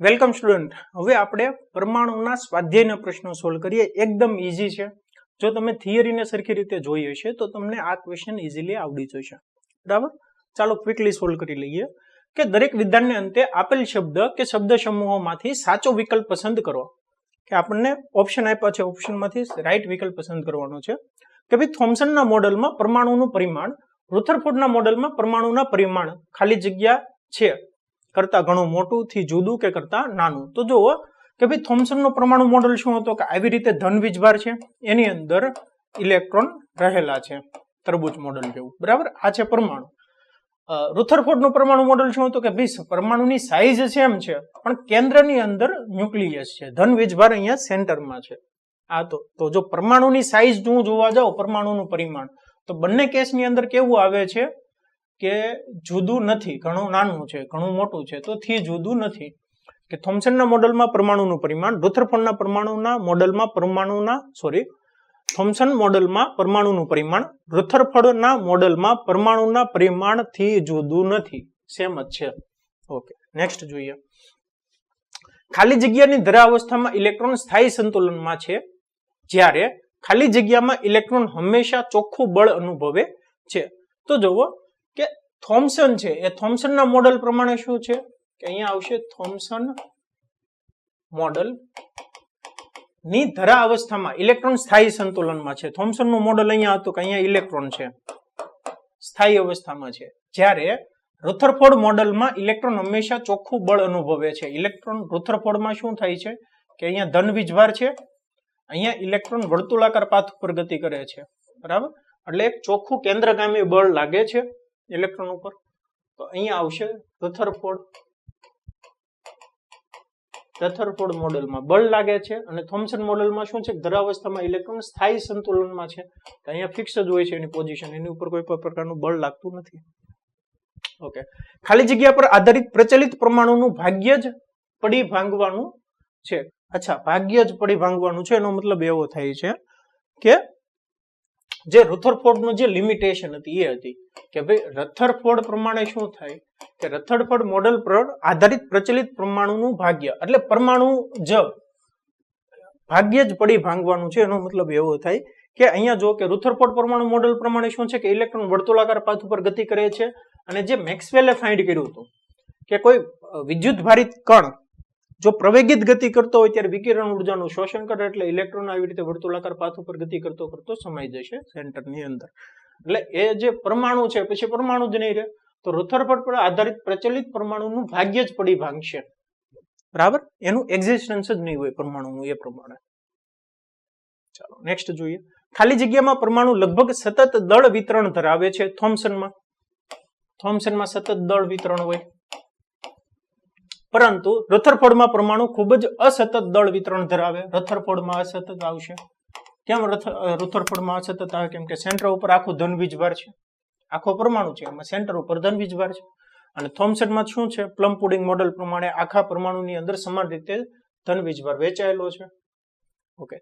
Welcome student. હવે આપણે પરમાણુના સ્વાધ્યાયના પ્રશ્નો સોલ્વ કરીએ. એકદમ ઇઝી છે. જો તમે થિયરીને સરખી રીતે જોઈ હશે, તો તમને આ ક્વેશ્ચન ઇઝીલી આવડી જશે. બરાબર? ચાલો ક્વિકલી સોલ્વ કરી લઈએ. કે દરેક વિધાનને અંતે આપેલ શબ્દ કે શબ્દ સમૂહોમાંથી સાચો વિકલ્પ પસંદ કરો. કે આપણને ઓપ્શન આપ્યા છે ઓપ્શનમાંથી રાઈટ વિકલ્પ પસંદ કરવાનો છે. કે ભાઈ, થોમ્સનના મોડલમાં પરમાણુનું પરિમાણ, રુથરફોર્ડના મોડલમાં પરમાણુના પરિમાણ ખાલી જગ્યા છે. કરતા ઘણું મોટું થી જુદું કે કરતા નાનું? તો જુઓ કે ભાઈ થોમ્સનનો પરમાણુ મોડલ શું હતો કે આવી રીતે ધન વીજભાર છે, એની અંદર ઇલેક્ટ્રોન રહેલા છે, તરબૂચ મોડલ જેવું. બરાબર? આ છે પરમાણુ. રુથરફોર્ડનું પરમાણુ મોડલ શું હતું કે ભાઈ પરમાણુની સાઇઝ સેમ છે, પણ કેન્દ્રની અંદર ન્યુક્લિયસ છે ધન વીજભાર અહીંયા સેન્ટરમાં છે. આ તો તો જો પરમાણુની સાઇઝ હું જોવા જાઉં, પરમાણુનું પરિમાણ, તો બંને કેસની અંદર કેવું આવે છે? કે જુદું નથી, ઘણું નાનું છે, ઘણું મોટું છે, તો થી જુદું નથી. કે થોમ્સનના મોડલમાં પરમાણુનું પરિમાણ, રુથરફોર્ડના પરમાણુના મોડલમાં પરમાણુના સોરી થોમ્સન મોડલમાં પરમાણુનું પરિમાણ, રુથરફોર્ડના મોડલમાં પરમાણુના પરિમાણથી જુદું નથી. સેમ જ છે. ઓકે, નેક્સ્ટ જોઈએ. ખાલી જગ્યાની ધરાવસ્થામાં ઇલેક્ટ્રોન સ્થાયી સંતુલનમાં છે, જ્યારે ખાલી જગ્યામાં ઇલેક્ટ્રોન હંમેશા ચોખ્ખું બળ અનુભવે છે. તો જુઓ થોમ્સન છે. એ થોમ્સનના મોડલ પ્રમાણે શું છે? કે અહીંયા આવશે થોમ્સન મોડલ. ની ધરા અવસ્થામાં ઇલેક્ટ્રોન સ્થાયી સંતુલનમાં છે. થોમ્સનનું મોડલ અહીંયા હતું કે અહીંયા ઇલેક્ટ્રોન છે. સ્થાયી અવસ્થામાં છે. જ્યારે રુથરફોર્ડ મોડલમાં ઇલેક્ટ્રોન હંમેશા ચોખ્ખું બળ અનુભવે છે. ઇલેક્ટ્રોન રુથરફોર્ડમાં શું થાય છે? કે અહીંયા ધન વીજભાર છે. અહીંયા ઇલેક્ટ્રોન વર્તુળાકાર પાથ ઉપર ગતિ કરે છે. બરાબર? એટલે એક ચોખ્ખું કેન્દ્રગામી બળ લાગે છે. ઇલેક્ટ્રોન ઉપર. તો અહીંયા આવશે રથરફોર્ડ રથરફોર્ડ મોડેલમાં બળ લાગે છે અને થોમ્સન મોડેલમાં શું છે ધરાવસ્થામાં ઇલેક્ટ્રોન સ્થાયી સંતુલનમાં છે. તો અહીંયા ફિક્સ જ હોય છે એની પોઝિશન એની ઉપર કોઈ પણ પ્રકારનું બળ લાગતું નથી. ઓકે ખાલી જગ્યા પર આધારિત પ્રચલિત પ્રમાણોનું ભાગ્ય જ પડી ભાંગવાનું છે. અચ્છા, ભાગ્ય જ પડી ભાંગવાનું છે, એનો મતલબ એવો થાય છે કે જે રથરફોર્ડનું જે લિમિટેશન હતી એ હતી કે ભાઈ રથરફોર્ડ પ્રમાણે શું થાય? કે રથરફોર્ડ મોડેલ પર આધારિત પ્રચલિત પરમાણુનું ભાગ્ય, એટલે પરમાણુ જ ભાગ્ય જ પડી ભાંગવાનું છે, એનો મતલબ એવો થાય કે અહીંયા જો કે રુથરફોર્ડ પરમાણુ મોડેલ પ્રમાણે શું છે કે ઇલેક્ટ્રોન વર્તુળાકાર પાથ ઉપર ગતિ કરે છે અને જે મેક્સવેલે ફાઇન્ડ કર્યું હતું કે કોઈ વિદ્યુત ભારિત કણ જો પ્રવેગિત ગતિ કરતો હોય ત્યારે વિકિરણ ઉર્જાનું શોષણ કરે એટલે ઇલેક્ટ્રોન આવી રીતે વર્તુળાકાર પાથ ઉપર ગતિ કરતો કરતો સમાઈ જશે સેન્ટરની અંદર. એટલે એ જે પરમાણુ છે, પછી પરમાણુ જ નહીં રહે, તો રુથરફોર્ડ પર આધારિત પ્રચલિત પરમાણુનું ભાગ્ય જ પડી ભાંગશે. બરાબર? એનું એક્ઝિસ્ટન્સ જ નહીં હોય પરમાણુનું એ પ્રમાણે. ચાલો નેક્સ્ટ જોઈએ. ખાલી જગ્યામાં પરમાણુ લગભગ સતત દળ વિતરણ ધરાવે છે, થોમ્સનમાં. થોમ્સનમાં સતત દળ વિતરણ હોય. પરંતુ રથરફોર્ડમાં પરમાણુ ખૂબ જ અસતત દળ વિતરણ ધરાવે. રથરફોર્ડમાં અસતત આવશે. કેમ રથરફોર્ડમાં અસતત આવે? કેમ કે સેન્ટર ઉપર આખું ધન વીજભાર છે. આખો પરમાણુ છે. એમાં સેન્ટર ઉપર ધન વીજભાર છે. અને થોમસેટમાં શું છે? પ્લમ પુડિંગ મોડેલ પ્રમાણે આખા પરમાણુની અંદર સમાન રીતે ધન વીજભાર વેચાયેલો છે. ઓકે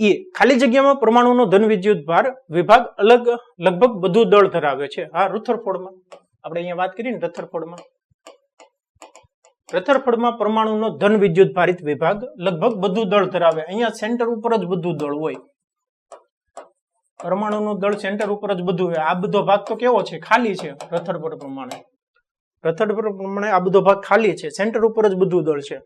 એ ખાલી જગ્યામાં પરમાણુનો ધન વિદ્યુત ભાર વિભાગ અલગ, લગભગ બધું દળ ધરાવે છે. હા રુથરફોર્ડમાં આપણે અહીંયા વાત કરી ને રથરફોર્ડમાં રથરફોર્ડમાં પરમાણુનો ધન વિદ્યુત ભારિત વિભાગ લગભગ બધું દળ ધરાવે. અહીંયા સેન્ટર ઉપર જ બધું દળ હોય. પરમાણુનું દળ સેન્ટર ઉપર જ બધું હોય. આ બધો ભાગ તો કેવો છે? ખાલી છે રથરફળ પ્રમાણે. રથરફળ પ્રમાણે આ બધો ભાગ ખાલી છે. સેન્ટર ઉપર જ બધું દળ છે.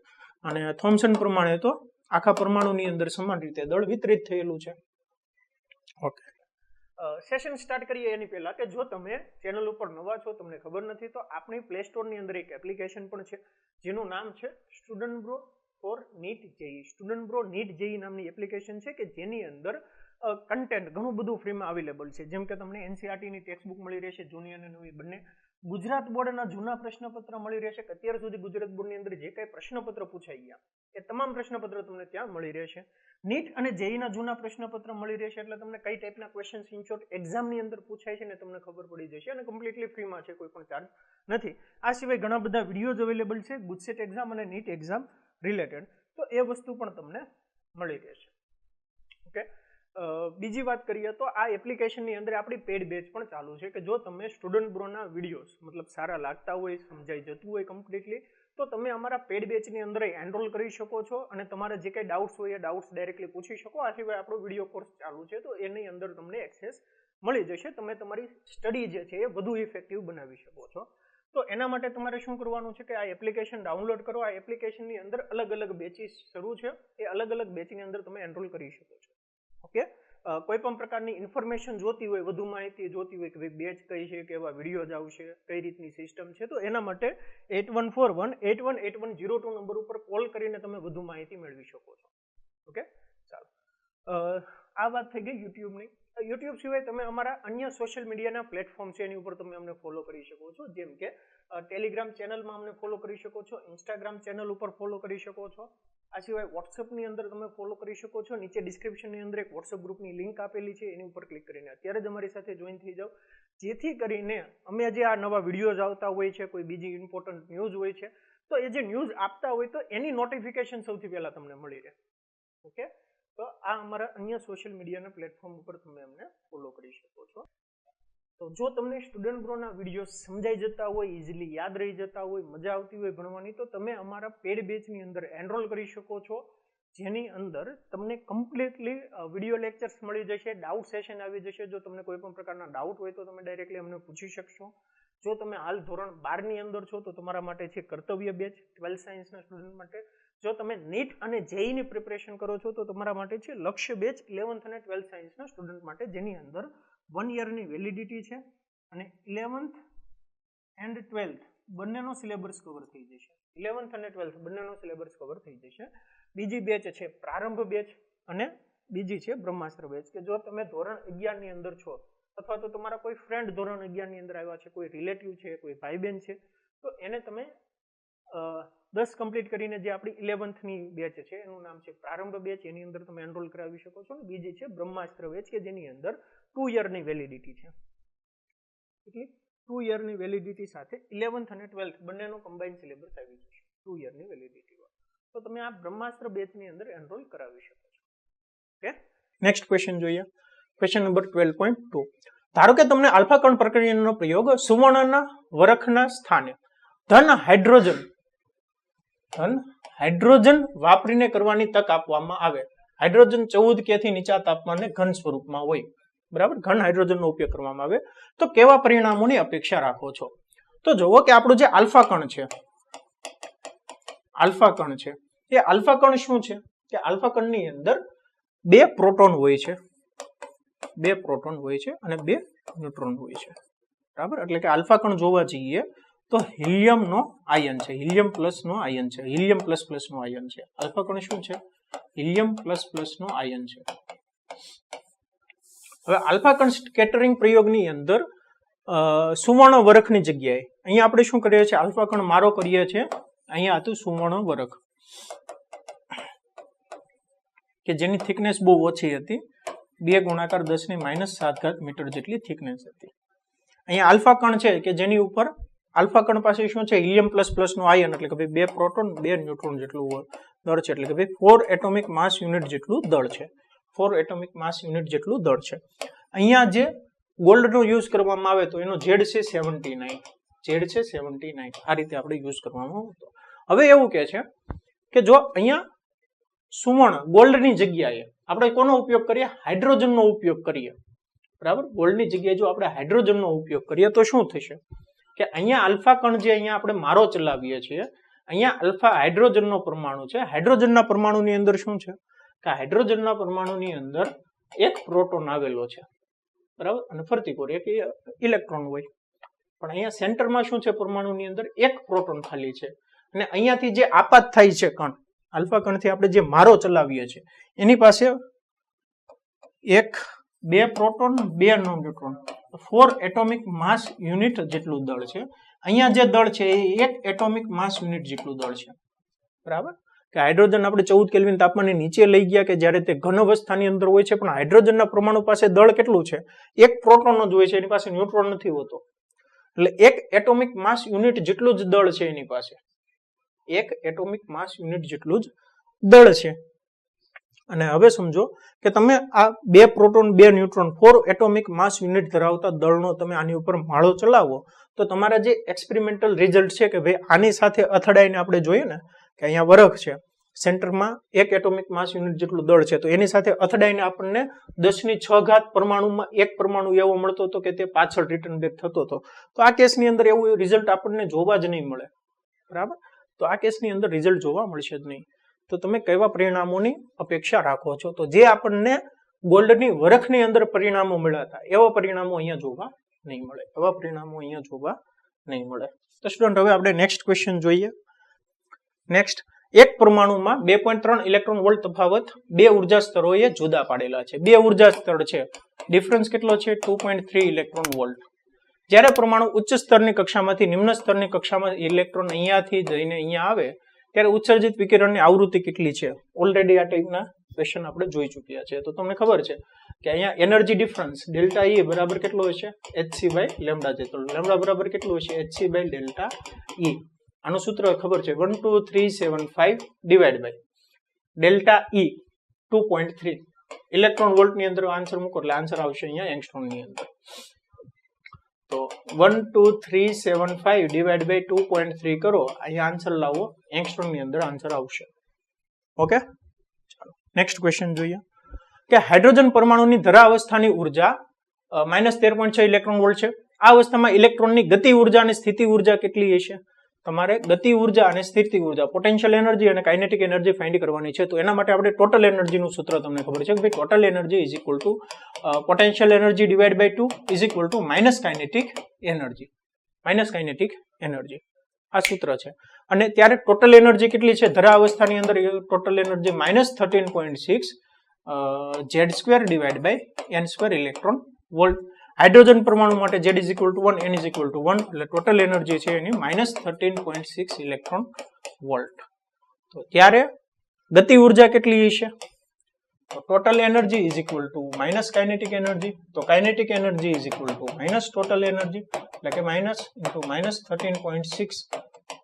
અને થોમસન પ્રમાણે તો આખા પરમાણુની અંદર સમાન રીતે દળ વિતરિત થયેલું છે. ઓકે સેશન સ્ટાર્ટ કરીએ એની પહેલા કે જો તમે ચેનલ ઉપર નવા છો, તમને ખબર નથી, તો આપણી પ્લે સ્ટોરની અંદર એક એપ્લિકેશન પણ છે, જેનું નામ છે student bro for NEET JEE student bro NEET JEE નામની એપ્લિકેશન છે કે જેની અંદર કન્ટેન્ટ ઘણું બધું ફ્રીમાં અવેલેબલ છે. જેમ કે તમને એનસીઆરટીની ટેક્સ્ટ બુક મળી રહેશે, જૂની અને નવી બંને. ગુજરાત બોર્ડના જૂના પ્રશ્નપત્ર મળી રહેશે, કે અત્યાર સુધી ગુજરાત બોર્ડની અંદર જે કંઈ પ્રશ્નપત્ર પૂછાઈ ગયા, એ તમામ પ્રશ્નપત્ર તમને ત્યાં મળી રહેશે. નીટ અને જેઈના જૂના પ્રશ્નપત્ર મળી રહેશે, એટલે તમને કઈ ટાઈપના ક્વેશ્ચન ઇનશોર્ટ એક્ઝામની અંદર પૂછાય છે ને તમને ખબર પડી જશે અને કમ્પ્લીટલી ફ્રીમાં છે કોઈ પણ ચાર્જ નથી. આ સિવાય ઘણા બધા વિડીયોઝ અવેલેબલ છે ગુજસેટ એક્ઝામ અને નીટ એક્ઝામ રિલેટેડ તો એ વસ્તુ પણ તમને મળી રહેશે. ઓકે બીજી વાત કરીએ તો આ એપ્લિકેશનની અંદર આપણી પેડ બેચ પણ ચાલુ છે કે જો તમે સ્ટુડન્ટ બ્રોના વિડીયોઝ મતલબ સારા લાગતા હોય, સમજાઈ જતું હોય કમ્પ્લીટલી તો તમે અમારા પેડ બેચની અંદર એનરોલ કરી શકો છો અને તમારા જે કંઈ ડાઉટ્સ હોય એ ડાઉટ્સ ડાયરેક્ટલી પૂછી શકો. આ સિવાય આપણો વીડિયો કોર્સ ચાલુ છે તો એની અંદર તમને એક્સેસ મળી જશે. તમે તમારી સ્ટડી જે છે એ વધુ ઇફેક્ટિવ બનાવી શકો છો. તો એના માટે તમારે શું કરવાનું છે કે આ એપ્લિકેશન ડાઉનલોડ કરો. આ એપ્લિકેશનની અંદર અલગ અલગ બેચીસ શરૂ છે. એ અલગ અલગ બેચની અંદર તમે એનરોલ કરી શકો છો. ઓકે? કોઈ પણ પ્રકારની ઇન્ફોર્મેશન જોતી હોય, વધુ માહિતી જોતી હોય કે ભાઈ બેચ કઈ છે, કેવા વિડીયોઝ આવશે, કઈ રીતની સિસ્ટમ છે, તો એના માટે eight one four one, eight one eight one zero two number ઉપર કોલ કરીને તમે વધુ માહિતી મેળવી શકો છો. ઓકે? ચાલો. આ વાત થઈ ગઈ યુટ્યુબની. યુટ્યુબ સિવાય તમે અમારા અન્ય સોશિયલ મીડિયાના પ્લેટફોર્મ છે, એની ઉપર તમે અમને ફોલો કરી શકો છો. જેમ કે ટેલિગ્રામ ચેનલમાં અમને ફોલો કરી શકો છો, ઇન્સ્ટાગ્રામ ચેનલ ઉપર ફોલો કરી શકો છો. આ સિવાય વોટ્સઅપની અંદર તમે ફોલો કરી શકો છો. નીચે ડિસ્ક્રિપ્શનની અંદર એક વોટ્સઅપ ગ્રુપની લિંક આપેલી છે, એની ઉપર ક્લિક કરીને. અત્યારે જ અમારી સાથે જોઈન થઈ જાઓ. જેથી કરીને અમે જે આ નવા વિડીયોઝ આવતા હોય છે, કોઈ બીજી ઇમ્પોર્ટન્ટ ન્યૂઝ હોય છે, તો એ જે ન્યૂઝ આપતા હોય તો એની નોટિફિકેશન સૌથી પહેલાં તમને મળી રહે. ઓકે તો આ અમારા અન્ય સોશિયલ મીડિયાના પ્લેટફોર્મ ઉપર તમે અમને ફોલો કરી શકો છો. તો જો તમને સ્ટુડન્ટ ગ્રોના વીડિયો સમજાઈ જતા હોય ઇઝીલી યાદ રહી જતા હોય, મજા આવતી હોય ભણવાની, તો તમે અમારા પેડ બેચની અંદર એનરોલ કરી શકો છો. જેની અંદર તમને કમ્પ્લીટલી વીડિયો લેક્ચર્સ મળી જશે ડાઉટ સેશન આવી જશે. જો તમને કોઈ પણ પ્રકારના ડાઉટ હોય તો તમે ડાયરેક્ટલી અમને પૂછી શકશો. જો તમે હાલ ધોરણ બારની અંદર છો, તો તમારા માટે છે કર્તવ્ય બેચ ટ્વેલ્થ સાયન્સના સ્ટુડન્ટ માટે. જો તમે નીટ અને જેઈની પ્રિપરેશન કરો છો, તો તમારા માટે છે લક્ષ્ય બેચ ઇલેવન્થ અને ટ્વેલ્થ સાયન્સના સ્ટુડન્ટ માટે, જેની અંદર વન યરની વેલિડિટી છે અને ઇલેવન્થ એન્ડ ટ્વેલ્થ બંનેનો સિલેબસ કવર થઈ જશે. ઇલેવન્થ અને ટ્વેલ્થ બંનેનો સિલેબસ કવર થઈ જશે. બીજી બેચ છે પ્રારંભ બેચ અને બીજી છે બ્રહ્માસ્ત્ર બેચ કે જો તમે ધોરણ અગિયારની અંદર છો અથવા તો તમારા કોઈ ફ્રેન્ડ ધોરણ અગિયારની અંદર આવ્યા છે, કોઈ રિલેટિવ છે, કોઈ ભાઈ બહેન છે, તો એને તમે દસ કમ્પ્લીટ કરીને જે આપણી ઇલેવન્થની બેચ છે, એનું નામ છે પ્રારંભ બેચ એની અંદર તમે એનરોલ કરાવી શકો છો. અને બીજી છે બ્રહ્માસ્ત્ર બેચ કે જેની અંદર ટુ યરની વેલિડિટી છે. એટલે ટુ યરની વેલિડિટી સાથે ઇલેવન્થ અને ટ્વેલ્થ બંનેનો કમ્બાઈન સિલેબસ આવી જશે. ટુ યરની વેલિડિટી તો તમે આ બ્રહ્માસ્ત્ર બેચની અંદર એનરોલ કરાવી શકો છો. ઓકે? નેક્સ્ટ ક્વેશ્ચન જોઈએ. Question number twelve point two ધારો કે તમને આલ્ફા કણ પ્રક્રિયાનો પ્રયોગ સુવર્ણના વરખના સ્થાને ધન હાઇડ્રોજન ધન હાઇડ્રોજન વાપરીને કરવાની તક આપવામાં આવે. હાઇડ્રોજન ચૌદ કે થી નીચા તાપમાને ઘન સ્વરૂપમાં હોય. બરાબર? ઘન હાઇડ્રોજનનો ઉપયોગ કરવામાં આવે. તો કેવા પરિણામોની અપેક્ષા રાખો છો? તો જુઓ કે આપણું જે આલ્ફા કણ છે, આલ્ફા કણ છે, એ આલ્ફા કણ શું છે? કે આલ્ફા કણની અંદર બે પ્રોટોન હોય છે. બે પ્રોટોન હોય છે અને બે ન્યુટ્રોન હોય છે. બરાબર? એટલે કે આલ્ફા કણ જોવા જઈએ તો હિલિયમનો આયન છે. હિલિયમ પ્લસનો આયન છે. હિલિયમ પ્લસ પ્લસનો આયન છે. આલ્ફા કણ શું છે? હિલિયમ પ્લસ પ્લસનો આયન છે. હવે આલ્ફા કણ સ્કેટરિંગ પ્રયોગની અંદર સુવર્ણ વરખની જગ્યાએ. અહીંયા આપણે શું કરીએ છીએ? આલ્ફા કણ મારો કરીએ છીએ. અહીંયા હતું સુવર્ણ વરખ. કે જેની થિકનેસ બહુ ઓછી હતી. બે ગુણાકાર દસની માઇનસ સાત ઘાત મીટર જેટલી થિકનેસ હતી. અહીંયા આલ્ફા કણ છે કે જેની ઉપર આલ્ફા કણ પાસે શું છે? હિલિયમ પ્લસ પ્લસનું આયન એટલે કે ભાઈ બે પ્રોટોન, બે ન્યુટ્રોન જેટલું દળ છે એટલે કે ભાઈ ફોર એટોમિક માસ યુનિટ જેટલું દળ છે. ફોર એટોમિક માસ યુનિટ જેટલું દળ છે. અહીંયા જે ગોલ્ડનો યુઝ કરવામાં આવે તો એનો ઝેડ છે સેવન્ટી નાઇન. ઝેડ છે સેવન્ટી નાઇન. આ રીતે આપણે યુઝ કરવામાં આવતો. હવે એવું કે છે કે જો અહીંયા સુવર્ણ ગોલ્ડની જગ્યાએ આપણે કોનો ઉપયોગ કરીએ? હાઇડ્રોજનનો ઉપયોગ કરીએ. બરાબર? ગોલ્ડની જગ્યાએ જો આપણે હાઇડ્રોજનનો ઉપયોગ કરીએ તો શું થશે? કે અહીંયા આલ્ફા કણ જે અહીંયા આપણે મારો ચલાવીએ છીએ, અહીંયા આલ્ફા હાઇડ્રોજનનો પરમાણુ છે. હાઇડ્રોજનના પરમાણુની અંદર શું છે? કે હાઇડ્રોજનના પરમાણુની અંદર એક પ્રોટોન આવેલો છે. બરાબર? અને ફરતી કોર, એક ઇલેક્ટ્રોન હોય. પણ અહીંયા સેન્ટરમાં શું છે પરમાણુની અંદર? એક પ્રોટોન ખાલી છે. અને અહીંયાથી જે આપાત થાય છે કણ, આલ્ફા કણથી આપણે જે મારો ચલાવીએ છીએ, એની પાસે એક, બે પ્રોટોન, બે non neutron. Four atomic mass unit જેટલું દળ છે. અહીંયા જે દળ છે એ એક એટોમિક માસ યુનિટ જેટલું દળ છે. બરાબર? કે હાઇડ્રોજન આપણે ચૌદ કેલ્વિન તાપમાનની નીચે લઈ ગયા કે જ્યારે તે ઘન અવસ્થાની અંદર હોય છે, પણ હાઇડ્રોજનના પરમાણુ પાસે દળ કેટલું છે? એક પ્રોટોન જ હોય છે, એની પાસે ન્યુટ્રોન નથી હોતો. એટલે એક એટોમિક માસ યુનિટ જેટલું જ દળ છે એની પાસે. એક એટોમિક માસ યુનિટ જેટલું જ દળ છે. અને હવે સમજો કે તમે આ બે પ્રોટોન, બે neutron four atomic mass unit ધરાવતા દળનો તમે આની ઉપર માળો ચલાવો, તો તમારા જે એક્સપેરિમેન્ટલ રિઝલ્ટ છે કે ભાઈ આની સાથે અથડાઈને આપણે જોઈએ ને, કે અહીંયા વરખ છે, સેન્ટરમાં એક એટોમિક માસ યુનિટ જેટલું દળ છે, તો એની સાથે અથડાઈને આપણને દસની છ ઘાત પરમાણુમાં એક પરમાણુ એવો મળતો હતો કે તે પાછળ રિટર્ન બેક થતો હતો. તો આ કેસની અંદર એવું રિઝલ્ટ આપણને જોવા જ નહીં મળે. બરાબર? તો આ કેસની અંદર રિઝલ્ટ જોવા મળશે જ નહીં. તો તમે કેવા પરિણામોની અપેક્ષા રાખો છો? તો જે આપણને ગોલ્ડની વરખની અંદર પરિણામો મળ્યા હતા, એવા પરિણામો અહીંયા જોવા નહીં મળે, એવા પરિણામો અહીંયા જોવા નહીં મળે. તો સ્ટુડન્ટ હવે આપણે નેક્સ્ટ ક્વેશ્ચન જોઈએ. નેક્સ્ટ એક પરમાણુમાં બે પોઈન્ટ ત્રણ ઇલેક્ટ્રોન વોલ્ટ તફાવત બે ઊર્જા સ્તરોએ જુદા પાડેલા છે. બે ઊર્જા સ્તર છે. ડિફરન્સ કેટલો છે? Two point three electron volt જ્યારે પરમાણુ ઉચ્ચ સ્તરની કક્ષામાંથી, નિમ્ન સ્તરની કક્ષામાં ઇલેક્ટ્રોન અહીંયાથી જઈને અહીંયા આવે ત્યારે ઉત્સર્જિત વિકિરણની આવૃત્તિ કેટલી છે? ઓલરેડી આ ટાઈપના ક્વેશ્ચન આપણે જોઈ ચૂક્યા છે. તો તમને ખબર છે કે અહીંયા એનર્જી ડિફરન્સ ડેલ્ટા ઈ બરાબર કેટલો હશે એચસી બાય લેમડા જેટલો લેમડા બરાબર કેટલું હશે એચસી બાય ડેલ્ટા ઈ આનું સૂત્ર ખબર છે? One two three seven five divide by delta E two point three electron વોલ્ટની અંદર આન્સર મૂકો એટલે આન્સર આવશે અહીંયા એંગસ્ટ્રોનની અંદર. તો one two three seven five divide by two point three કરો. અહીંયા આન્સર લાવો. એંગસ્ટ્રોનની અંદર આન્સર આવશે. ઓકે ચાલો. નેક્સ્ટ ક્વેશ્ચન જોઈએ. કે હાઇડ્રોજન પરમાણુની ધરા અવસ્થાની ઊર્જા માઇનસ તેર પોઈન્ટ છ ઇલેક્ટ્રોન વોલ્ટ છે. આ અવસ્થામાં ઇલેક્ટ્રોનની ગતિ ઊર્જા અને સ્થિતિ ઊર્જા કેટલી હશે? તમારે ગતિ ઊર્જા અને સ્થિતિ ઊર્જા પોટેન્શિયલ એનર્જી અને કાઇનેટિક એનર્જી ફાઇન્ડ કરવાની છે. તો એના માટે આપણે ટોટલ એનર્જીનું સૂત્ર તમને ખબર છે કે ભાઈ total energy is equal to potential energy divide by two is equal to minus kinetic energy minus kinetic energy આ સૂત્ર છે. અને ત્યારે ટોટલ એનર્જી કેટલી છે? ધરા અવસ્થાની અંદર total energy minus thirteen point six Z square divide by N square electron volt hydrogen પરમાણુ માટે Z is equal to one N is equal to one એટલે ટોટલ એનર્જી છે એની minus thirteen point six electron volt તો ત્યારે ગતિ ઊર્જા કેટલી હશે? તો total energy is equal to minus kinetic energy તો kinetic energy is equal to minus total energy એટલે કે minus into minus thirteen point six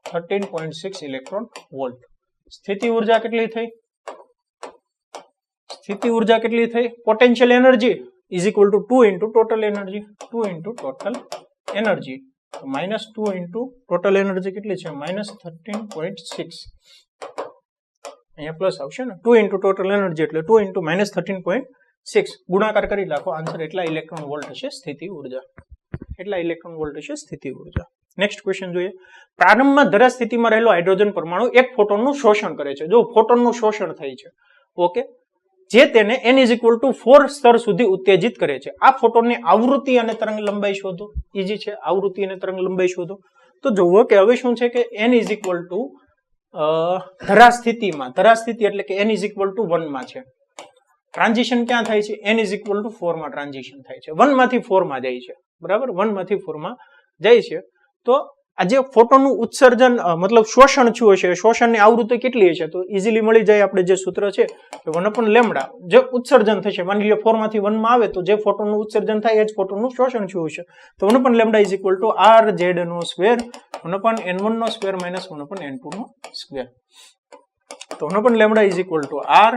thirteen point six electron volt સ્થિતિ ઊર્જા કેટલી થઈ સ્થિતિ ઊર્જા કેટલી થઈ potential energy is equal to two into total energy two into total energy minus two into total energy કેટલી છે માઇનસ થર્ટીન પોઈન્ટ સિક્સ અહીંયા પ્લસ આવશે ને? ટુ ઇન્ટુ ટોટલ એનર્જી એટલે two into minus thirteen point six ગુણાકાર કરી નાખો. Answer એટલા ઇલેક્ટ્રોન વોલ્ટ હશે, સ્થિતિ ઊર્જા. એટલા ઇલેક્ટ્રોન વોલ્ટ હશે, સ્થિતિ ઊર્જા. નેક્સ્ટ ક્વેશ્ચન જોઈએ. પ્રારંભમાં ધરા સ્થિતિમાં રહેલો હાઇડ્રોજન પરમાણુ એક ફોટોનનું શોષણ કરે છે. જો ફોટોનનું શોષણ થાય છે ઓકે જે તેને N is equal to four સ્તર સુધી ઉત્તેજિત કરે છે. આ ફોટોનની આવૃત્તિ અને તરંગ લંબાઈ શોધો. ઇઝી છે. આવૃત્તિ અને તરંગ લંબાઈ શોધો. તો જુઓ કે હવે શું છે કે એન ઇઝ ઇક્વલ ટુ ધરા સ્થિતિમાં ધરા સ્થિતિ એટલે કે એન ઇઝ ઇક્વલ ટુ વનમાં છે. ટ્રાન્ઝિશન ક્યાં થાય છે? એન ઇઝ ઇક્વલ ટુ ફોરમાં ટ્રાન્ઝિશન થાય છે. વનમાંથી ફોરમાં જાય છે. બરાબર? વનમાંથી ફોરમાં જાય છે. તો આ જે ફોટોનું ઉત્સર્જન મતલબ શોષણ થયું હશે શોષણની આવૃત્તિ કેટલી હશે, તો ઇઝીલી મળી જાય આપણે જે સૂત્ર છે વન અપન લેમડા જે ઉત્સર્જન થશે, માની લો ફોરમાંથી વનમાં આવે, તો જે ફોટોનું ઉત્સર્જન થાય, એ જ ફોટોનું શોષણ થયું હશે. તો one upon lambda is equal to R Z no square one upon N one no square minus one upon N two no square તો one upon lambda is equal to R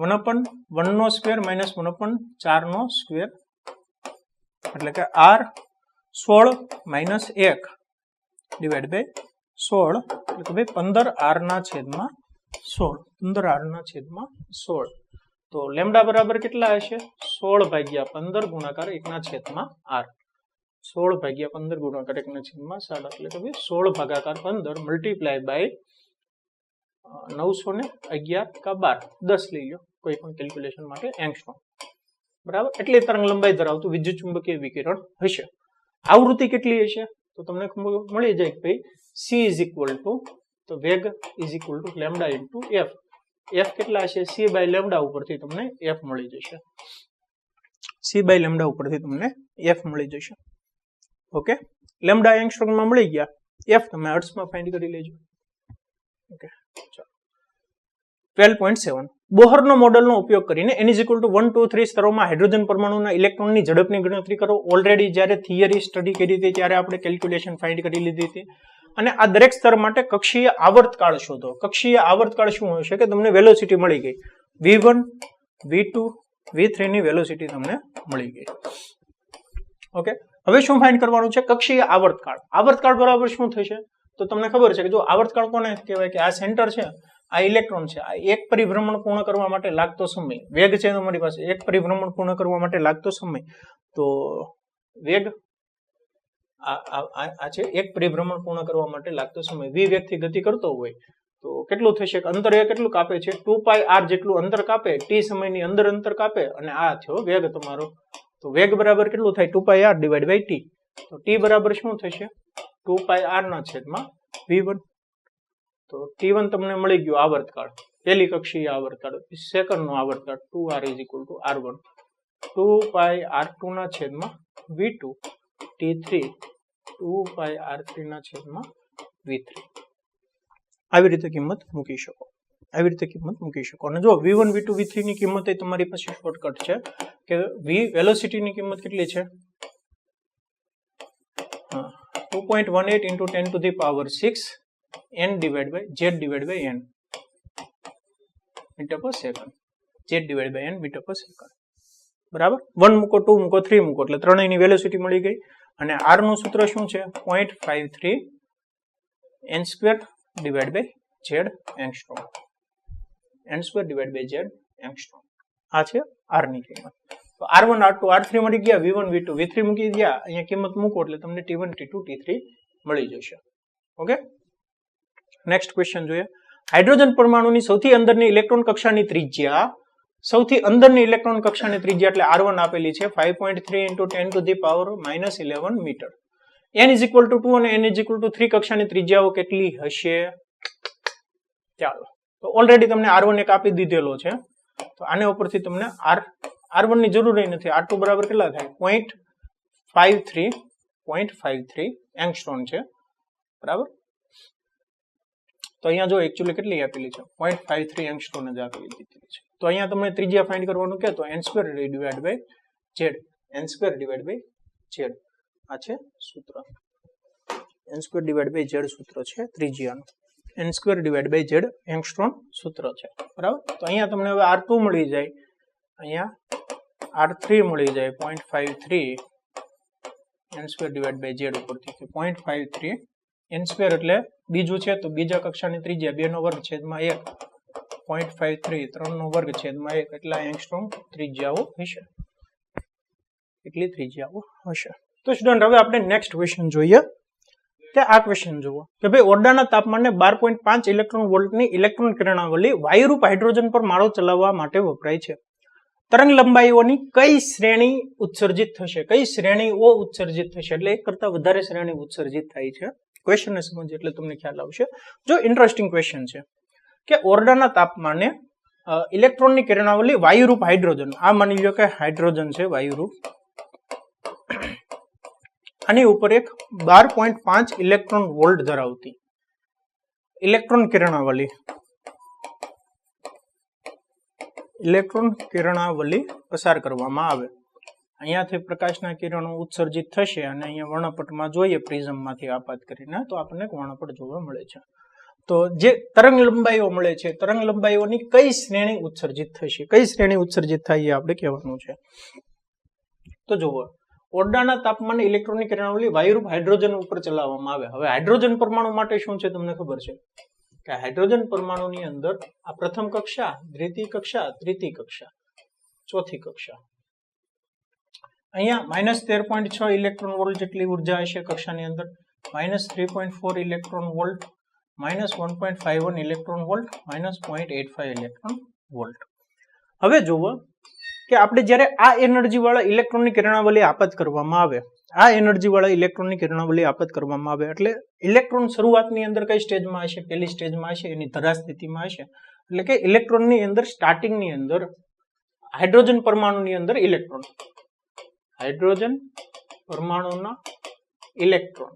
one upon one no square minus one upon ચાર નો square એટલે કે R સોળ minus એક. Divide by સોળ. એટલે કે ભાઈ પંદર આર ના છેદમાં સોળ. પંદર આર ના છેદમાં સોળ. તો લેમડા બરાબર કેટલા હશે? સોળ ભાગ્યા પંદર ગુણાકાર એકના છેદમાં આર. સોળ ભાગ્યા પંદર ગુણાકાર એકના છેદમાં સાડા એટલે કે ભાઈ સોળ ભાગાકાર પંદર મલ્ટીપ્લાય બાય નવસો ને અગિયાર કા બાર. દસ લઈ લો. કોઈ પણ કેલ્ક્યુલેશન માટે એંગસ્ટ્રોમ બરાબર? એટલી તરંગ લંબાઈ ધરાવતું વિદ્યુત ચુંબકીય વિકિરણ હશે. આવૃત્તિ કેટલી હશે? તો તમને મળી જાય કે ભાઈ સી ઇઝ ઇક્વલ ટુ તો વેગ is equal to lambda into F F કેટલા છે સી બાય લેમડા ઉપરથી તમને એફ મળી જશે. સી બાય લેમડા ઉપરથી તમને એફ મળી જશે. ઓકે લેમડા એંગસ્ટ્રોમમાં મળી ગયા. એફ તમે અર્થમાં ફાઇન્ડ કરી લેજો. ઓકે ચાલો. ટ્વેલ્વ પોઈન્ટ સેવન બોહરનો મોડલનો ઉપયોગ કરીને N is equal to one two three સ્તરોમાં હાઇડ્રોજન પરમાણુના ઇલેક્ટ્રોનની ઝડપની ગણતરી કરો. ઓલરેડી જ્યારે થિયરી સ્ટડી કરી હતી ત્યારે આપણે કેલ્ક્યુલેશન ફાઇન્ડ કરી લીધી હતી. અને આ દરેક સ્તર માટે કક્ષીય આવર્તકાળ શોધો. કક્ષીય આવર્તકાળ શું હશે કે તમને વેલોસિટી મળી ગઈ. V one V two V થ્રીની velocity તમને મળી ગઈ. ઓકે હવે શું ફાઇન્ડ કરવાનું છે? કક્ષીય આવર્તકાળ. આવર્તકાળ બરાબર શું થશે? તો તમને ખબર છે કે જો આવર્તકાળ કોને કહેવાય? કે આ સેન્ટર છે. આ ઇલેક્ટ્રોન છે. આ એક પરિભ્રમણ પૂર્ણ કરવા માટે લાગતો સમય. વેગ છે તમારી પાસે. એક પરિભ્રમણ પૂર્ણ કરવા માટે લાગતો સમય. તો વેગ આ છે. એક પરિભ્રમણ પૂર્ણ કરવા માટે લાગતો સમય. વી વેગથી ગતિ કરતો હોય તો કેટલું થશે? અંતર એ કેટલું કાપે છે? ટુ પાઈ આર જેટલું અંતર કાપે. ટી સમયની અંદર અંતર કાપે. અને આ થયો વેગ તમારો. તો વેગ બરાબર કેટલું થાય? Two pi R divide by T તો ટી બરાબર શું થશે? ટુ પાઈ આર ના છેદમાં વી વન. તો ટી તમને મળી ગયું આવર્તકાળ પહેલી કક્ષીય આવર્તકાળ સેકન્ડ નો આવર્તકાળ two R is equal to R one two pi R two ના છેદમાં V two T three two pi R three ના છેદમાં વી થ્રી આવી રીતે કિંમત મૂકી શકો. આવી રીતે કિંમત મૂકી શકો. અને જો V one V two V three ની કિંમત એ તમારી પાસે શોર્ટકટ છે, કે વી વેલોસિટીની કિંમત કેટલી છે? Two point one eight into ten to the power six N divide by z divide by N metre પર second z divide by n metre પર સેકન્ડ બરાબર? વન મૂકો ટુ મૂકો થ્રી મૂકો. એટલે ત્રણેયની વેલોસિટી મળી ગઈ. અને આરનું સૂત્ર શું છે? Point five three N square divide by Z angstrom N square divide by Z angstrom આ છે આરની કિંમત. તો R one R two R three મળી ગયા. V one V two V three મૂકી ગયા. અહીંયા કિંમત મૂકો એટલે તમને T one T two T three મળી જશે. ઓકે નેક્સ્ટ ક્વેશ્ચન જોઈએ. હાઇડ્રોજન પરમાણુની સૌથી અંદરની ઇલેક્ટ્રોન કક્ષાની ત્રિજ્યા, સૌથી અંદરની ઇલેક્ટ્રોન કક્ષાની ત્રિજ્યા એટલે આર વન આપેલી છે five point three into ten to the power minus eleven metre N is equal to two અને N is equal to three કક્ષાની ત્રિજ્યાઓ કેટલી હશે? ચાલો. તો ઓલરેડી તમને આર વન એક આપી દીધેલો છે. તો આને ઉપરથી તમને આર આર વનની જરૂર નથી. આર ટુ બરાબર કેટલા થાય? Point five three point five three angstrom છે. બરાબર? તો અહીંયા જો એકચ્યુઅલી કેટલી આપેલી છે? પોઈન્ટ ફાઈવ થ્રી એંગસ્ટ્રોન જ આપેલી દીધેલી છે. તો અહીંયા તમને ત્રિજ્યા ફાઇન્ડ કરવાનું કે તો N square divide by Z N square divide by Z આ છે સૂત્ર. N square divide by Z સૂત્ર છે ત્રિજ્યાનું N square divide by Z angstrom સૂત્ર છે. બરાબર? તો અહીંયા તમને હવે આર ટુ મળી જાય. અહીંયા આર થ્રી મળી જાય. Point five three N square divide by Z ઉપરથી. Point five three N square એટલે બીજું છે તો બીજા કક્ષાની ત્રિજ્યા બે નો વર્ગ છેદમાં એક. પોઈન્ટ ફાઈવ થ્રી ત્રણ નો વર્ગ છેદમાં એક. એટલા એંગસ્ટ્રોમ ત્રિજ્યાઓ હશે. એટલી ત્રિજ્યાઓ હશે. તો સ્ટુડન્ટ હવે આપણે નેક્સ્ટ ક્વેશ્ચન જોઈએ. કે આ ક્વેશ્ચન જુઓ. કે ભાઈ ઓરડાના તાપમાને બાર પોઈન્ટ પાંચ ઇલેક્ટ્રોન વોલ્ટની ઇલેક્ટ્રોન કિરણાવલી વાયુરૂપ હાઇડ્રોજન પર માળો ચલાવવા માટે વપરાય છે. તરંગ લંબાઈઓની કઈ શ્રેણી ઉત્સર્જિત થશે? કઈ શ્રેણીઓ ઉત્સર્જિત થશે? એટલે એક કરતા વધારે શ્રેણી ઉત્સર્જિત થાય છે. ક્વેશ્ચનને સમજીએ એટલે તમને ખ્યાલ આવશે. જો ઇન્ટરેસ્ટિંગ ક્વેશ્ચન છે કે ઓરડાના તાપમાને ઇલેક્ટ્રોનની કિરણાવલી વાયુરૂપ હાઇડ્રોજન આ માની લો કે હાઇડ્રોજન છે વાયુરૂપ. આની ઉપર એક બાર પોઈન્ટ પાંચ ઇલેક્ટ્રોન વોલ્ટ ધરાવતી ઇલેક્ટ્રોન કિરણાવલી. ઇલેક્ટ્રોન કિરણાવલી પસાર કરવામાં આવે. અહીંયાથી પ્રકાશના કિરણો ઉત્સર્જિત થશે અને અહીંયા વર્ણપટમાં જોઈએ પ્રિઝમમાંથી આપાત કરીને, તો આપણને વર્ણપટ જોવા મળે છે. તો જે તરંગ લંબાઈઓ મળે છે, તરંગ લંબાઈઓની કઈ શ્રેણી ઉત્સર્જિત થશે? કઈ શ્રેણી ઉત્સર્જિત થાય એ આપણે કહેવાનું છે. તો જુઓ, ઓરડાના તાપમાને ઇલેક્ટ્રોનિક કિરણાવલી વાયુરૂપ હાઇડ્રોજન ઉપર ચલાવવામાં આવે. હવે હાઇડ્રોજન પરમાણુ માટે શું છે તમને ખબર છે? કે હાઇડ્રોજન પરમાણુની અંદર આ પ્રથમ કક્ષા, દ્વિતીય કક્ષા, તૃતીય કક્ષા, ચોથી કક્ષા. અહીંયા માઇનસ તેર પોઈન્ટ છ ઇલેક્ટ્રોન વોલ્ટ જેટલી ઊર્જા હશે કક્ષાની અંદર minus three point four electron volt minus one point five one electron volt minus point eight five electron volt હવે જુઓ કે આપણે જ્યારે આ એનર્જી વાળા ઇલેક્ટ્રોનની કિરણાવલી આપત કરવામાં આવે, આ એનર્જી વાળા ઇલેક્ટ્રોનની કિરણાવલી આપત કરવામાં આવે, એટલે ઇલેક્ટ્રોન શરૂઆતની અંદર કઈ સ્ટેજમાં હશે? પહેલી સ્ટેજમાં હશે, એની ધરા સ્થિતિમાં હશે. એટલે કે ઇલેક્ટ્રોનની અંદર સ્ટાર્ટિંગની અંદર હાઇડ્રોજન પરમાણુની અંદર ઇલેક્ટ્રોન હાઇડ્રોજન પરમાણુના ઇલેક્ટ્રોન.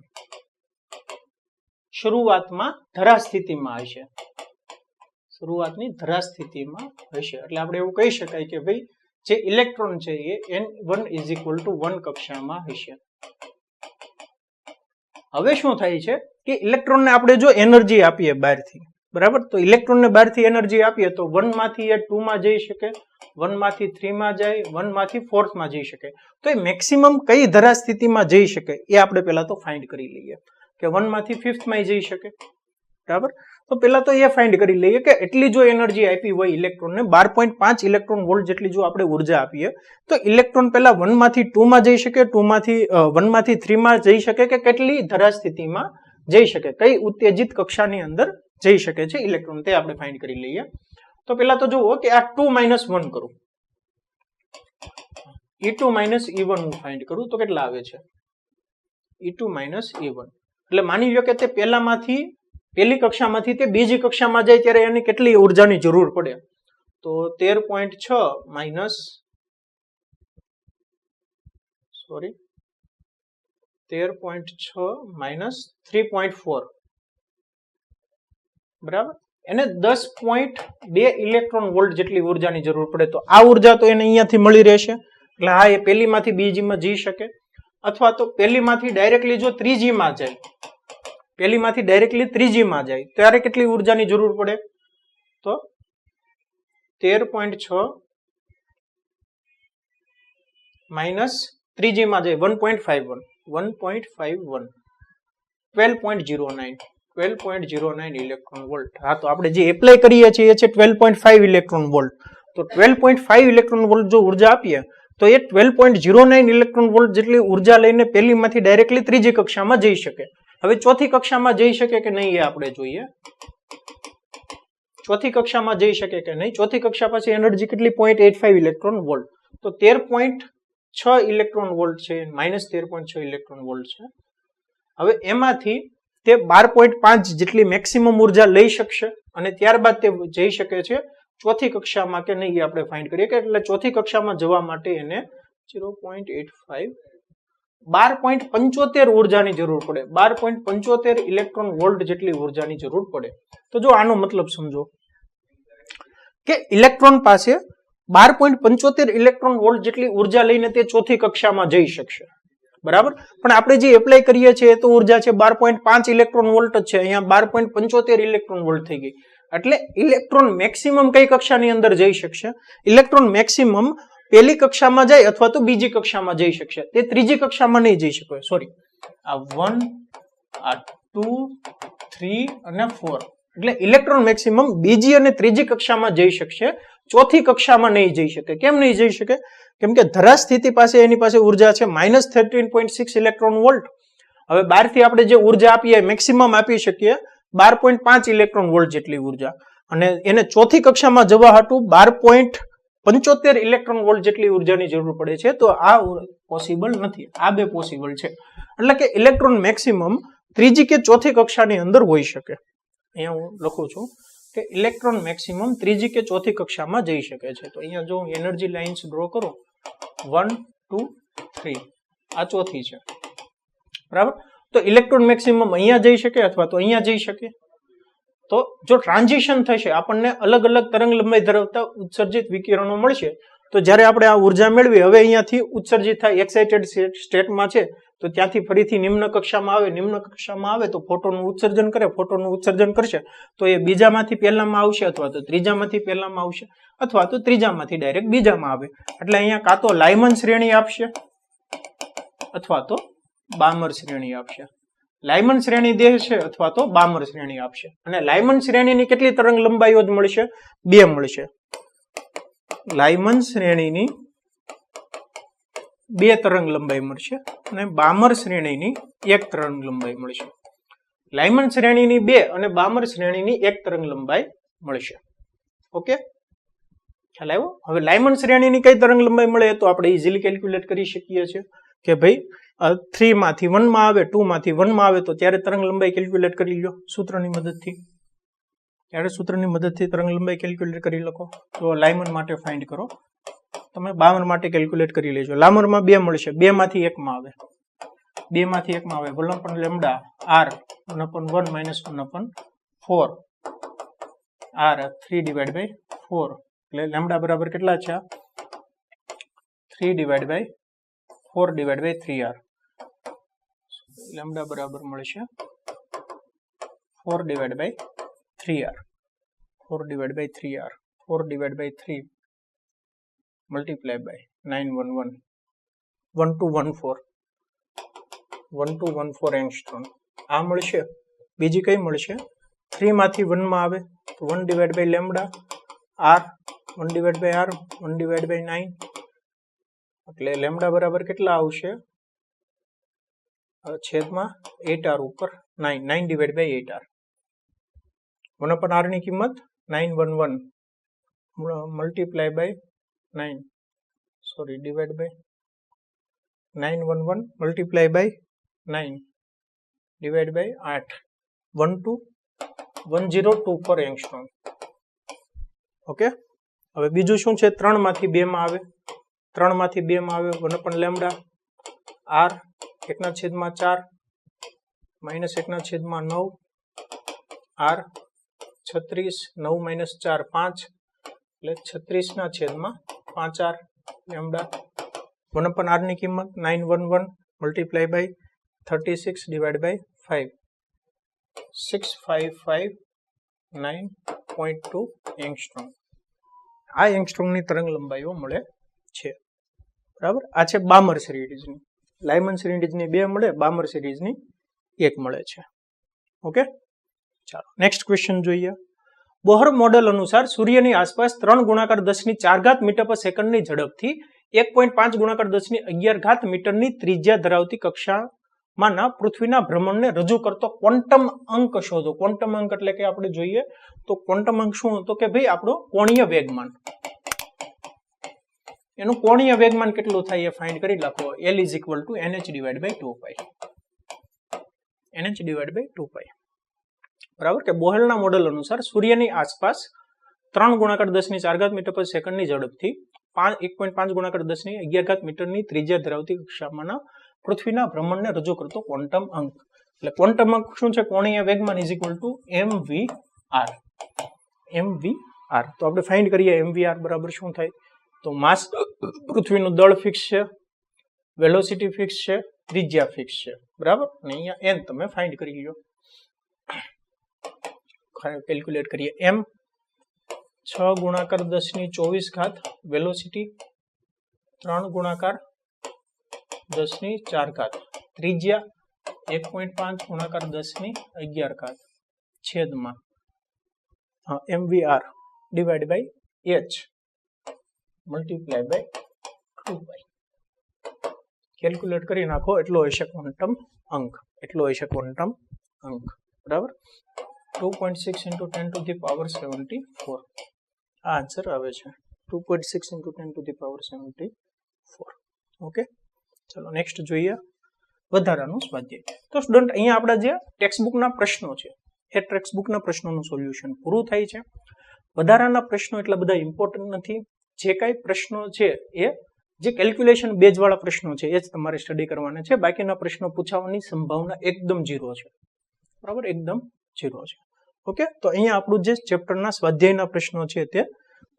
શરૂઆતમાં ધરા સ્થિતિમાં હશે શરૂઆતની ધરા સ્થિતિમાં હશે એટલે આપણે એવું કહી શકાય કે ભાઈ જે ઇલેક્ટ્રોન છે એ N one is equal to one કક્ષામાં હશે હવે શું થાય છે કે ઇલેક્ટ્રોનને આપણે જો એનર્જી આપીએ બહારથી બરાબર? તો ઇલેક્ટ્રોનને બહારથી એનર્જી આપીએ તો વનમાંથી એ ટુમાં જઈ શકે, વનમાંથી થ્રીમાં જાય, વનમાંથી ફોર્થમાં જઈ શકે. તો એ મેક્સિમમ કઈ ધરા સ્થિતિમાં જઈ શકે એ આપણે પહેલા તો ફાઇન્ડ કરી લઈએ કે વનમાંથી ફિફ્થમાં જઈ શકે. બરાબર? તો પહેલા તો એ ફાઇન્ડ કરી લઈએ કે એટલી જો એનર્જી આપી હોય ઇલેક્ટ્રોનને, બાર પોઈન્ટ પાંચ ઇલેક્ટ્રોન વોલ્ટ જેટલી જો આપણે ઊર્જા આપીએ, તો ઇલેક્ટ્રોન પહેલા વનમાંથી ટુમાં જઈ શકે, ટુમાંથી વનમાંથી વનમાંથી થ્રી માં જઈ શકે કે કેટલી ધરા સ્થિતિમાં જઈ શકે? કઈ ઉત્તેજિત કક્ષાની અંદર જઈ શકે છે ઇલેક્ટ્રોન તે આપણે ફાઇન્ડ કરી લઈએ. તો પહેલા તો જુઓ કે આ ટુ માઇનસ વન કરું. E two minus E one હું ફાઇન્ડ કરું તો કેટલા આવે છે? E two minus E one. એટલે માની લો કે તે પહેલામાંથી પહેલી કક્ષામાંથી તે બીજી કક્ષામાં જાય ત્યારે એની કેટલી ઉર્જાની જરૂર પડે? તો તેર પોઈન્ટ છ માઇનસ, સોરી, તેર પોઈન્ટ છ માઇનસ થ્રી પોઈન્ટ ફોર. બરાબર? એને દસ પોઈન્ટ બે ઇલેક્ટ્રોન વોલ્ટ જેટલી ઉર્જાની જરૂર પડે તો આ ઊર્જા તો એને અહીંયાથી મળી રહેશે. એટલે હા એ પહેલીમાંથી બીજીમાં જઈ શકે. અથવા તો પહેલીમાંથી ડાયરેક્ટલી જો ત્રીજીમાં જાય પહેલીમાંથી ડાયરેક્ટલી ત્રીજીમાં જાય, ત્યારે કેટલી ઉર્જાની જરૂર પડે? તો તેર પોઈન્ટ છ માઇનસ ત્રીજીમાં જાય one point five one one point five one twelve point zero nine twelve point zero nine electron volt હા, તો આપણે જે એપ્લાય કરીએ છીએ એ છે twelve point five electron volt તો twelve point five electron volt જો ઊર્જા આપીએ, તો એ twelve point zero nine electron volt જેટલી ઊર્જા લઈને પહેલીમાંથી ડાયરેક્ટલી ત્રીજી કક્ષામાં જઈ શકે. હવે ચોથી કક્ષામાં જઈ શકે કે નહીં એ આપણે જોઈએ. ચોથી કક્ષામાં જઈ શકે કે નહીં? ચોથી કક્ષા પછી એનર્જી કેટલી? Point eight five electron volt તો તેર પોઈન્ટ છ ઇલેક્ટ્રોન વોલ્ટ છે, માઇનસ તેર પોઈન્ટ છ ઇલેક્ટ્રોન વોલ્ટ છે. હવે એમાંથી તે બાર પોઈન્ટ પાંચ જેટલી મેક્સિમમ ઊર્જા લઈ શકશે અને ત્યારબાદ તે જઈ શકે છે ચોથી કક્ષામાં કે નહીં આપણે ફાઇન્ડ કરીએ કે એટલે ચોથી કક્ષામાં જવા માટે એને ઝીરો પોઈન્ટ એટ ફાઈવ બાર પોઈન્ટ પંચોતેર ઉર્જાની જરૂર પડે. બાર પોઈન્ટ પંચોતેર ઇલેક્ટ્રોન વોલ્ટ જેટલી ઉર્જાની જરૂર પડે. તો જો આનો મતલબ સમજો કે ઇલેક્ટ્રોન પાસે બાર પોઈન્ટ પંચોતેર ઇલેક્ટ્રોન વોલ્ટ જેટલી ઊર્જા લઈને તે ચોથી કક્ષામાં જઈ શકશે. બરાબર? પણ આપણે જે એપ્લાય કરીએ છીએ તો ઊર્જા છે બાર પોઈન્ટ પાંચ ઇલેક્ટ્રોન વોલ્ટ જ છે. અહીંયા બાર પોઈન્ટ પંચોતેર ઇલેક્ટ્રોન વોલ્ટ થઈ ગઈ. એટલે ઇલેક્ટ્રોન મેક્સિમમ કઈ કક્ષાની અંદર જઈ શકશે? ઇલેક્ટ્રોન મેક્સિમમ પહેલી કક્ષામાં જાય અથવા તો બીજી કક્ષામાં જઈ શકશે. તે ત્રીજી કક્ષામાં નહીં જઈ શકે. સોરી આ વન આ ટુ થ્રી અને ફોર એટલે ઇલેક્ટ્રોન મેક્સિમમ બીજી અને ત્રીજી કક્ષામાં જઈ શકશે. ચોથી કક્ષામાં નહીં જઈ શકે. કેમ નહીં જઈ શકે? કેમ કે ધરા સ્થિતિ પાસે એની પાસે ઊર્જા છે minus thirteen point six electron volt હવે બહારથી આપણે જે ઊર્જા આપીએ મેક્સિમમ આપી શકીએ, બાર પોઈન્ટ પાંચ ઇલેક્ટ્રોન વોલ્ટ જેટલી ઊર્જા. અને એને ચોથી કક્ષામાં જવા હાટું બાર પોઈન્ટ પંચોતેર ઇલેક્ટ્રોન વોલ્ટ જેટલી ઉર્જાની જરૂર પડે છે. તો આ પોસિબલ નથી. આ બે પોસિબલ છે. એટલે કે ઇલેક્ટ્રોન મેક્સિમમ ત્રીજી કે ચોથી કક્ષાની અંદર હોઈ શકે. અહીંયા હું લખું છું કે ઇલેક્ટ્રોન મેક્સિમમ ત્રીજી કે ચોથી કક્ષામાં જઈ શકે છે. તો અહીંયા જો હું એનર્જી લાઇન્સ ડ્રો કરું વન, ટુ, થ્રી. આ ચોથી છે. બરાબર? તો ઇલેક્ટ્રોન મેક્સિમમ અહીંયા જઈ શકે અથવા તો અહીંયા જઈ શકે? તો જો ટ્રાન્ઝિશન થશે, આપણને અલગ અલગ તરંગ લંબાઈ ધરાવતા ઉત્સર્જિત વિકિરણો મળશે. તો જ્યારે આપણે આ ઊર્જા મેળવી હવે અહીંયાથી ઉત્સર્જિત થાય એક્સાઇટેડ સ્ટેટમાં છે. તો ત્યાંથી ફરીથી નિમ્ન કક્ષામાં આવે, નિમ્ન કક્ષામાં આવે તો ફોટોનું ઉત્સર્જન કરે, ફોટોનું ઉત્સર્જન કરશે. તો એ બીજામાંથી પહેલામાં આવશે અથવા તો ત્રીજામાંથી પહેલામાં આવશે અથવા તો ત્રીજામાંથી ડાયરેક્ટ બીજામાં આવે. એટલે અહીંયા કાં તો લાયમન શ્રેણી આપશે અથવા તો બામર શ્રેણી આપશે. લાયમન શ્રેણી દેહ છે અથવા તો બામર શ્રેણી આપશે. અને લાયમન શ્રેણીની કેટલી તરંગ લંબાઈઓ જ મળશે? બે મળશે. લાયમન શ્રેણીની બે તરંગ લંબાઈ મળશે અને બામર શ્રેણીની એક તરંગ લંબાઈ મળશે. લાયમન શ્રેણીની બે અને બામર શ્રેણીની એક તરંગ લંબાઈ મળશે. ઓકે? ખ્યાલ આવ્યો? હવે લાયમન શ્રેણીની કઈ તરંગ લંબાઈ મળે તો આપણે ઇઝીલી કેલ્ક્યુલેટ કરી શકીએ છીએ કે ભાઈ થ્રી માંથી વનમાં આવે ટુ માંથી વનમાં આવે તો ત્યારે તરંગ લંબાઈ કેલ્ક્યુલેટ કરી લો સૂત્રની મદદથી. ત્યારે સૂત્રની મદદથી તરંગ લંબાઈ કેલ્ક્યુલેટ કરી લખો. તો લાયમન માટે ફાઇન્ડ કરો. તમે બાવન માટે કેલ્ક્યુલેટ કરી લેજો. લામરમાં બે મળશે. બે માંથી એકમાં આવે. બે માંથી એકમાં આવે. One upon lambda, R one upon one minus one upon four. R, three divide by four. એટલે લેમડા બરાબર કેટલા છે? Three divide by four divide by three R. Lambda બરાબર મળશે. Four divide by three R. Four divide by three R. Four divide by three multiply by nine one one one two one four one two one four angstrom આ મળશે. બીજી કઈ મળશે? થ્રીમાંથી વનમાં આવે તો one divide by lambda R one divide by R one divide by nine એટલે lambda બરાબર કેટલા આવશે? હવે છેદમાં એટ આર ઉપર nine nine divide by eight R one upon આરની કિંમત nine one one multiply by nine sorry divide by nine one one multiply by nine divide by આઠ one two one zero two four angstrom okay હવે બીજું શું છે? ત્રણમાંથી બેમાં આવે. ત્રણમાંથી બેમાં આવે, વન અપન લેમડા આર એકના છેદમાં ચાર માઇનસ એકના છેદમાં નવ આર છત્રીસ, નવ માઇનસ ચાર, પાંચ, એટલે છત્રીસના છેદમાં પાંચ આર લેમડા વન અપન આરની કિંમત nine one one multiply by thirty six divide by five six five five nine point two angstrom આ એંગસ્ટ્રોંગની તરંગ લંબાઈઓ મળે છે. બરાબર? આ છે બામર સિરીઝની. લાયમન સિરીઝની બે મળે, બામર સિરીઝની એક મળે છે. ઓકે ચાલો નેક્સ્ટ ક્વેશ્ચન જોઈએ. બોહર મોડેલ અનુસાર સૂર્યની આસપાસ ત્રણ ગુણાકાર દસની ચાર ઘાત મીટર પર સેકન્ડની ઝડપથી એક પોઈન્ટ પાંચ ગુણાકાર દસની અગિયાર ઘાત મીટરની ત્રિજ્યા ધરાવતી કક્ષામાંના પૃથ્વીના ભ્રમણને રજૂ કરતો ક્વોન્ટમ અંક શોધો. ક્વોન્ટમ અંક એટલે કે આપણે જોઈએ તો ક્વોન્ટમ અંક શું હતો કે ભાઈ આપણો કોણીય વેગમાન. એનું કોણીય વેગમાન કેટલું થાય એ ફાઇન્ડ કરી લખો. L is equal to NH divide by two pi NH divide by two pi બરાબર? કે બોહેલના મોડેલ અનુસાર સૂર્યની આસપાસ ત્રણ ગુણાકાર દસની ચારઘાત મીટર પર સેકન્ડની ઝડપથી પાંચ, એક પોઈન્ટ પાંચ ગુણાકાર દસની અગિયાર ઘાત મીટરની ત્રિજ્યા ધરાવતી કક્ષામાંના પૃથ્વીના ભ્રમણને રજૂ કરતો ક્વોન્ટમ અંક. એટલે ક્વોન્ટમ અંક શું છે? કોણીય વેગમાન is equal to M V R M V R તો આપણે ફાઇન્ડ કરીએ એમ વી આર બરાબર શું થાય? તો માસ પૃથ્વીનું દળ ફિક્સ છે વેલોસિટી ફિક્સ છે, ત્રિજ્યા ફિક્સ છે. બરાબર? અને અહીંયા એન તમે ફાઇન્ડ કરી લો કેલ્ક્યુલેટ કરીએ એમ છ ગુણાકાર દસની ચોવીસ ઘાત વેલોસિટી ત્રણ ગુણાકાર દસની ચાર ઘાત ત્રિજ્યા એક પોઈન્ટ પાંચ ગુણાકાર દસની અગિયાર ઘાત છેદમાં M V R divide by H multiply by two by calculate કરી નાખો, એટલો હશે ક્વોન્ટમ અંક, એટલો હશે ક્વોન્ટમ અંક, બરાબર? Two point six into ten to the power seventy four આ આન્સર આવે છે. Two point six into ten to the power seventy four okay ચલો નેક્સ્ટ જોઈએ વધારાનું સ્વાધ્યાય. તો સ્ટુડન્ટ અહીંયા આપણા જે ટેક્સ્ટ બુકના પ્રશ્નો છે, એ ટેક્સ્ટ બુકના પ્રશ્નોનું સોલ્યુશન પૂરું થાય છે. વધારાના પ્રશ્નો એટલા બધા ઇમ્પોર્ટન્ટ નથી. જે કાંઈ પ્રશ્નો છે, એ જે કેલ્ક્યુલેશન બેઝવાળા પ્રશ્નો છે, એ જ તમારે સ્ટડી કરવાના છે. બાકીના પ્રશ્નો પૂછાવાની સંભાવના એકદમ ઝીરો છે. બરાબર? એકદમ ઝીરો છે. ઓકે? તો અહીંયા આપણું જે ચેપ્ટરના સ્વાધ્યાયના પ્રશ્નો છે તે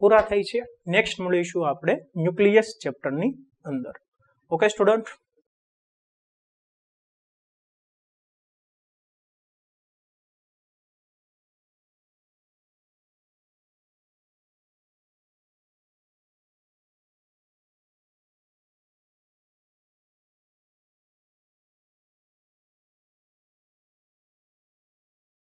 પૂરા થાય છે. નેક્સ્ટ મળીશું આપણે ન્યુક્લિયસ ચેપ્ટરની અંદર. Okay, student?